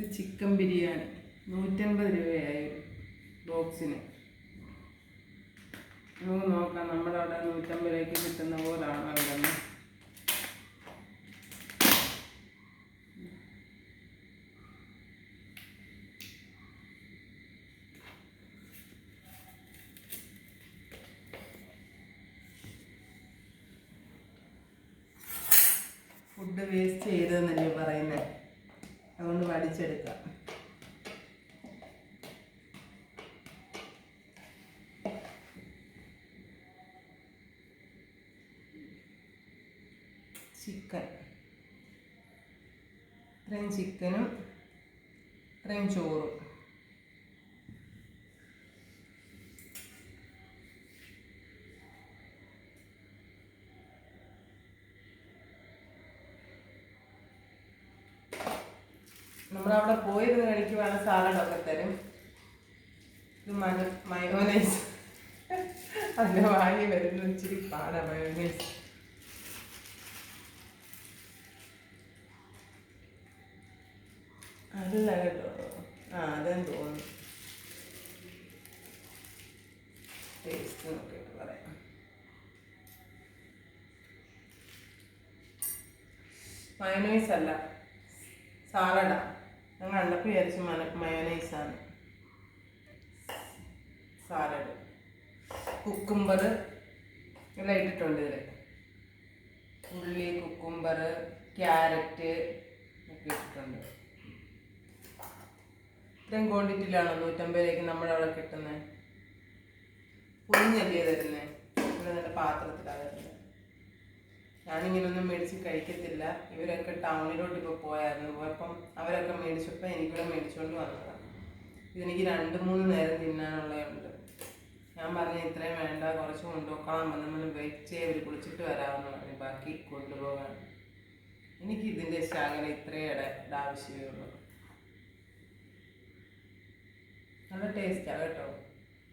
ഇത് ചിക്കൻ ബിരിയാണി. നൂറ്റൻപത് രൂപയായി ബോക്സിന്. നമുക്ക് നോക്കാം നമ്മുടെ അവിടെ നൂറ്റമ്പത് രൂപയ്ക്ക് കിട്ടുന്ന പോലാണ് അവിടെ ഫുഡ് വേസ്റ്റ് ചെയ്തതെന്നല്ലേ പറയുന്നത് അതുകൊണ്ട് വടിച്ചെടുക്കാം. ചിക്കൻ. ഇത്രയും ചിക്കനും ഇത്രയും ചോറും. നമ്മളവിടെ പോയിരുന്ന് കഴിക്കുവാണ് സാലഡൊക്കെ തരും. ഇത് മന മയോനൈസ്. അതിന്റെ വായി വരുന്ന ഇച്ചിരി പാടാ മയോനൈസ്. അല്ല കേട്ടോ ആ അതെന്ന് തോന്നുന്നു. ടേസ്റ്റ് നോക്കിയിട്ട് പറയാം. മയോനൈസ് അല്ല സാലഡാ. ഞാൻ കണ്ടപ്പോൾ വിചാരിച്ചു മന മയോനൈസാണ് സാലഡ് കുക്കുംബർ എല്ലാം ഇട്ടിട്ടുണ്ട് ഇതിൽ ഉള്ളി കുക്കുംബർ ക്യാരറ്റ് ഒക്കെ ഇട്ടിട്ടുണ്ട്. ഇത്രയും ക്വാണ്ടിറ്റിയിലാണോ നൂറ്റമ്പതിലേക്ക് നമ്മുടെ അവിടെ കിട്ടുന്നത് പുളിഞ്ഞല്ലേ തരുന്നത് ഇവിടെ നല്ല പാത്രത്തിലാണ് ഞാനിങ്ങനൊന്നും മേടിച്ച് കഴിക്കത്തില്ല. ഇവരൊക്കെ ടൗണിലോട്ട് ഇപ്പോൾ പോയായിരുന്നു. പോയപ്പം അവരൊക്കെ മേടിച്ചപ്പോൾ എനിക്കിവിടെ മേടിച്ചുകൊണ്ട് വന്നതാണ് ഇതെനിക്ക് രണ്ട് മൂന്ന് നേരം തിന്നാനുള്ളതുണ്ട് ഞാൻ പറഞ്ഞു ഇത്രയും വേണ്ട കുറച്ച് കൊണ്ടുപോക്കണം വെയിറ്റ് ചെയ്യാൻ അവർ കുളിച്ചിട്ട് വരാമെന്ന് പറഞ്ഞു. ബാക്കി കൊണ്ടുപോകാൻ. എനിക്ക് ഇതിന്റെ ശകലം ഇത്രയേടെ ആവശ്യമേ ഉള്ളൂ. നല്ല ടേസ്റ്റാണ് കേട്ടോ.